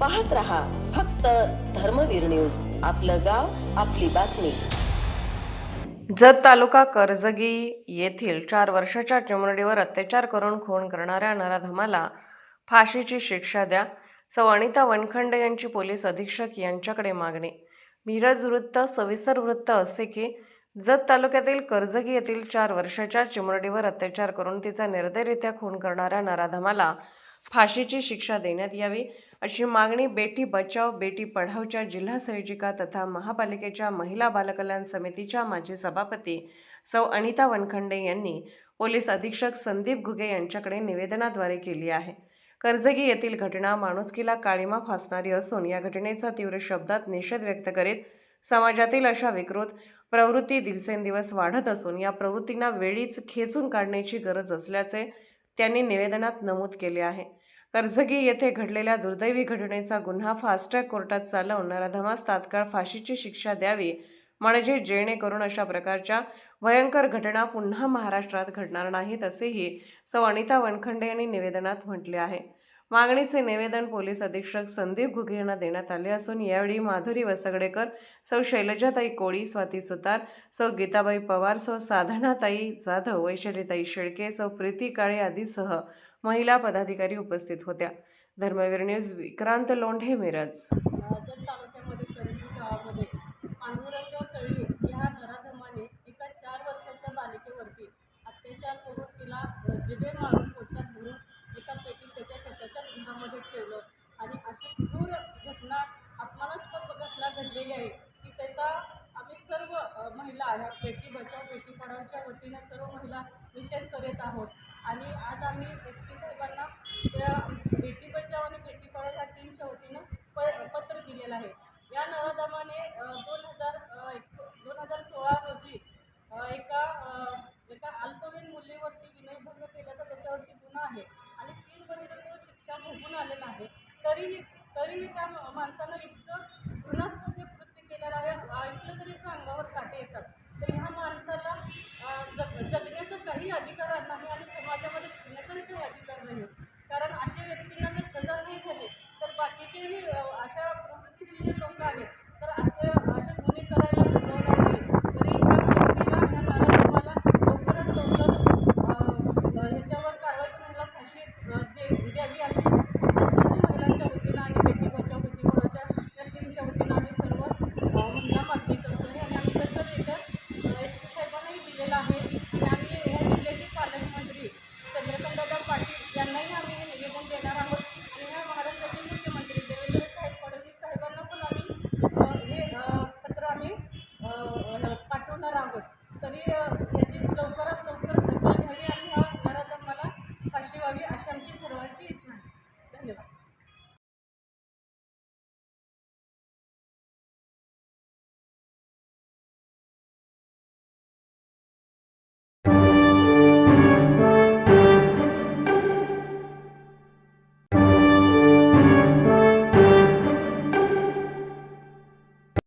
पाहत रहा फक्त धर्मवीर न्यूज. आपलं गाव आपली बातमी. जत तालुका कर्जगी येथील चार वर्षाच्या चिमुरडीवर अत्याचार करून खून करणाऱ्या नराधमाला फाशीची शिक्षा द्या सौ अनिता वनखंडे यांची पोलीस अधीक्षक यांच्याकडे मागणी. मिरज वृत्त सविस्तर वृत्त असे की जत तालुक्यातील कर्जगी येथील चार वर्षाच्या चिमुरडीवर अत्याचार करून तिचा निर्दयरित्या खून करणाऱ्या नराधमाला फाशीची शिक्षा देण्यात यावी अशी मागणी बेटी बचाव बेटी पढावच्या जिल्हा संयोजिका तथा महापालिकेच्या महिला बालकल्याण समितीच्या माजी सभापती सौ अनिता वनखंडे यांनी पोलीस अधीक्षक संदीप घुगे यांच्याकडे निवेदनाद्वारे केली आहे. कर्जगी येथील घटना माणुसकीला काळीमा फासणारी असून या घटनेचा तीव्र शब्दात निषेध व्यक्त करीत समाजातील अशा विकृत प्रवृत्ती दिवसेंदिवस वाढत असून या प्रवृत्तींना वेळीच खेचून काढण्याची गरज असल्याचे त्यांनी निवेदनात नमूद केले आहे. कर्जगी येथे घडलेल्या दुर्दैवी घटनेचा गुन्हा फास्ट्रॅक कोर्टात चालवून धमास तात्काळ फाशीची शिक्षा द्यावी म्हणजे जेणेकरून अशा प्रकारच्या भयंकर घटना पुन्हा महाराष्ट्रात घडणार नाहीत असेही सौ अनिता वनखंडे यांनी निवेदनात म्हटले आहे. मागणीचे निवेदन पोलीस अधीक्षक संदीप घुगे यांना देण्यात आले असून यावेळी माधुरी वसगडेकर सौ शैलजाताई कोळी स्वाती सुतार सौ गीताबाई पवार सौ साधनाताई जाधव वैशालीताई शेळके सौ प्रीती काळे आदीसह महिला पदाधिकारी उपस्थित होत्या. धर्मवीर न्यूज विक्रांत लोंढे मिरज. घडलेली आहे. की त्याचा आम्ही सर्व महिला ह्या बेटी बचाव बेटी पढावच्या वतीनं सर्व महिला निषेध करीत आहोत. आणि आज आम्ही एस पी साहेबांना त्या बेटी बचाव आणि बेटी पढाव ह्या टीमच्या वतीनं प पत्र दिलेलं आहे. या नवदमाने दोन हजार दोन हजार सोळा रोजी एका एका अल्पवयीन मुलीवरती विनयभंग केल्याचा त्याच्यावरती गुन्हा आहे. आणि तीन वर्ष तो शिक्षा भोगून आलेला आहे. तरीही तरीही त्या माणसानं इतकं घृणास्पद कृत्य केलेलं आहे. ऐकलं तरी सांगा. तरी याची लवकरात लवकर